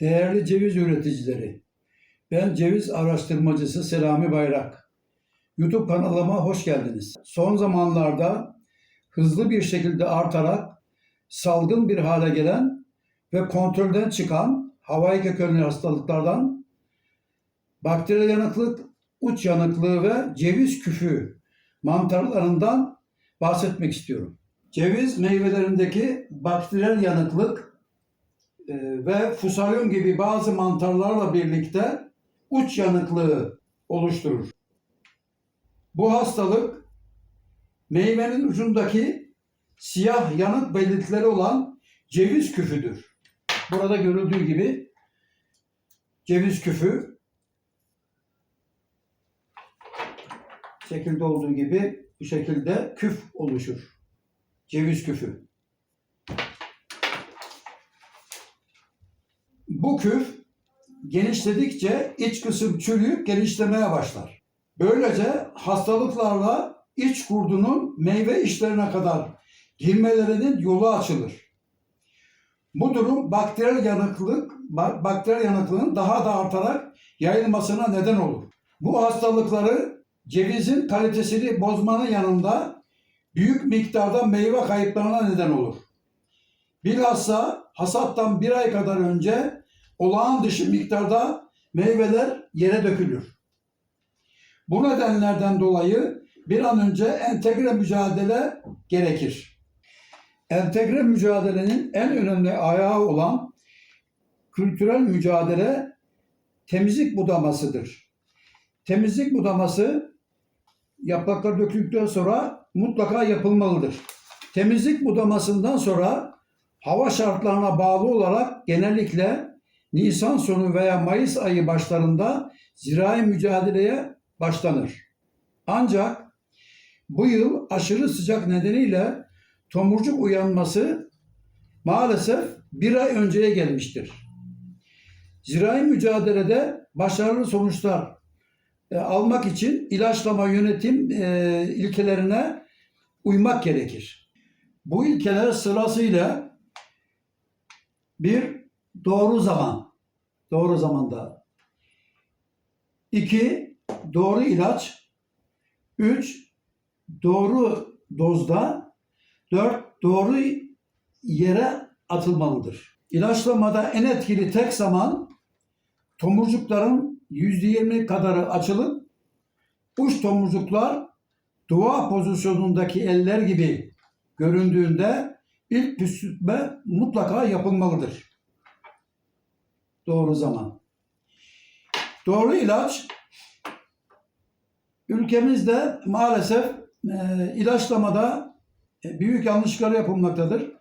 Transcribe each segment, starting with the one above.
Değerli ceviz üreticileri, ben ceviz araştırmacısı Selami Bayrak. YouTube kanalıma hoş geldiniz. Son zamanlarda hızlı bir şekilde artarak salgın bir hale gelen ve kontrolden çıkan havai kökenli hastalıklardan bakteri yanıklık, uç yanıklığı ve ceviz küfü mantarlarından bahsetmek istiyorum. Ceviz meyvelerindeki bakteriyel yanıklık ve fusaryum gibi bazı mantarlarla birlikte uç yanıklığı oluşturur. Bu hastalık meyvenin ucundaki siyah yanık belirtileri olan ceviz küfüdür. Burada görüldüğü gibi ceviz küfü şekilde olduğu gibi bu şekilde küf oluşur. Ceviz küfü. Bu küf genişledikçe iç kısım çürüyüp genişlemeye başlar. Böylece hastalıklarla iç kurdunun meyve işlerine kadar girmelerinin yolu açılır. Bu durum bakteriyel yanıklık, bak- bakteriyel yanıklığın daha da artarak yayılmasına neden olur. Bu hastalıkları cevizin kalitesini bozmanın yanında büyük miktarda meyve kayıplarına neden olur. Bilhassa hasattan bir ay kadar önce olağan dışı miktarda meyveler yere dökülür. Bu nedenlerden dolayı bir an önce entegre mücadele gerekir. Entegre mücadelenin en önemli ayağı olan kültürel mücadele temizlik budamasıdır. Temizlik budaması yapraklar döküldükten sonra mutlaka yapılmalıdır. Temizlik budamasından sonra hava şartlarına bağlı olarak genellikle Nisan sonu veya Mayıs ayı başlarında zirai mücadeleye başlanır. Ancak bu yıl aşırı sıcak nedeniyle tomurcuk uyanması maalesef bir ay önceye gelmiştir. Zirai mücadelede başarılı sonuçlar e, almak için ilaçlama yönetim e, ilkelerine uymak gerekir. Bu ilkeler sırasıyla bir doğru zaman, doğru zamanda. iki doğru ilaç. Üç doğru dozda. Dört doğru yere atılmalıdır. İlaçlamada en etkili tek zaman tomurcukların %20 kadarı açılıp uç tomurcuklar dua pozisyonundaki eller gibi göründüğünde ilk püskürtme mutlaka yapılmalıdır. Doğru zaman. Doğru ilaç ülkemizde maalesef e, ilaçlamada e, büyük yanlışlar yapılmaktadır.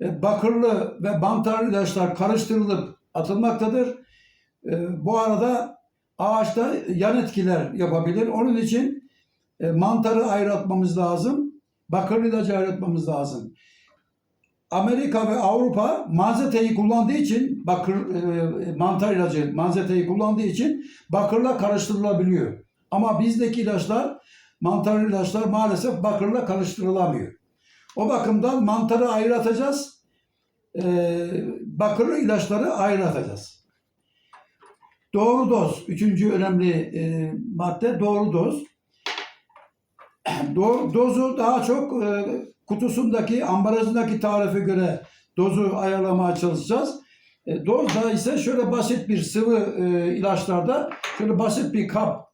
E, bakırlı ve mantarlı ilaçlar karıştırılıp atılmaktadır. E, bu arada ağaçta yan etkiler yapabilir. Onun için e, mantarı ayrıltmamız lazım. Bakırlı ilacı ayrıltmamız lazım. Amerika ve Avrupa manzeteyi kullandığı için bakır e, mantar ilacı manzeteyi kullandığı için bakırla karıştırılabiliyor. Ama bizdeki ilaçlar mantar ilaçlar maalesef bakırla karıştırılamıyor. O bakımdan mantarı ayrıtacağız. E, bakırlı ilaçları ayrıtacağız. Doğru doz. Üçüncü önemli e, madde doğru doz. Do- dozu daha çok e, kutusundaki, ambalajındaki tarife göre dozu ayarlamaya çalışacağız. E, dozda ise şöyle basit bir sıvı e, ilaçlarda şöyle basit bir kap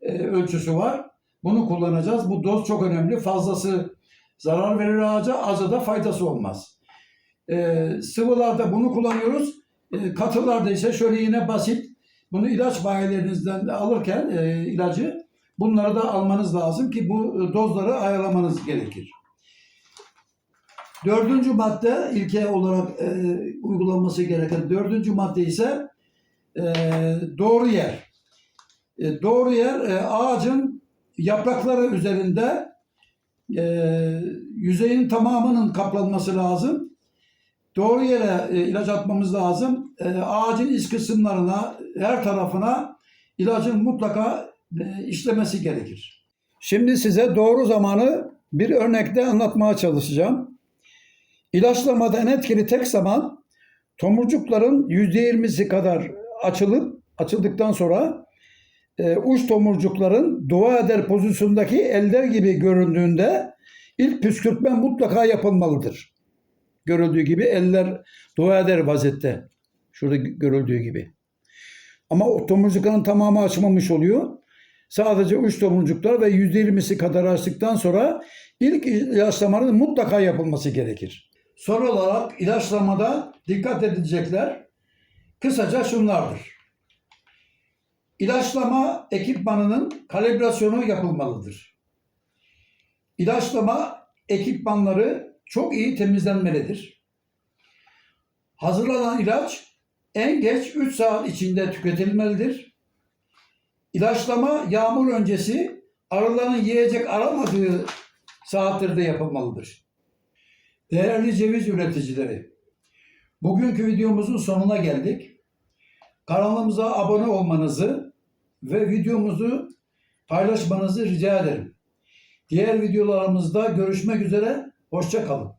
e, ölçüsü var. Bunu kullanacağız. Bu doz çok önemli. Fazlası zarar verir ağaca, aza da faydası olmaz. E, sıvılarda bunu kullanıyoruz. E, katılarda ise şöyle yine basit. Bunu ilaç bayilerinizden de alırken e, ilacı bunları da almanız lazım ki bu e, dozları ayarlamanız gerekir. Dördüncü madde ilke olarak e, uygulanması gereken dördüncü madde ise e, doğru yer. E, doğru yer e, ağacın yaprakları üzerinde e, yüzeyin tamamının kaplanması lazım. Doğru yere e, ilaç atmamız lazım. E, ağacın iç kısımlarına, her tarafına ilacın mutlaka e, işlemesi gerekir. Şimdi size doğru zamanı bir örnekte anlatmaya çalışacağım. İlaçlamada en etkili tek zaman tomurcukların %20'si kadar açılıp açıldıktan sonra e, uç tomurcukların dua eder pozisyondaki eller gibi göründüğünde ilk püskürtme mutlaka yapılmalıdır. Görüldüğü gibi eller dua eder vaziyette. Şurada görüldüğü gibi. Ama o tomurcukların tamamı açmamış oluyor. Sadece uç tomurcuklar ve %20'si kadar açtıktan sonra ilk ilaçlamanın mutlaka yapılması gerekir. Son olarak ilaçlamada dikkat edilecekler kısaca şunlardır. İlaçlama ekipmanının kalibrasyonu yapılmalıdır. İlaçlama ekipmanları çok iyi temizlenmelidir. Hazırlanan ilaç en geç 3 saat içinde tüketilmelidir. İlaçlama yağmur öncesi arıların yiyecek aramadığı saatlerde yapılmalıdır. Değerli ceviz üreticileri, bugünkü videomuzun sonuna geldik. Kanalımıza abone olmanızı ve videomuzu paylaşmanızı rica ederim. Diğer videolarımızda görüşmek üzere, hoşça kalın.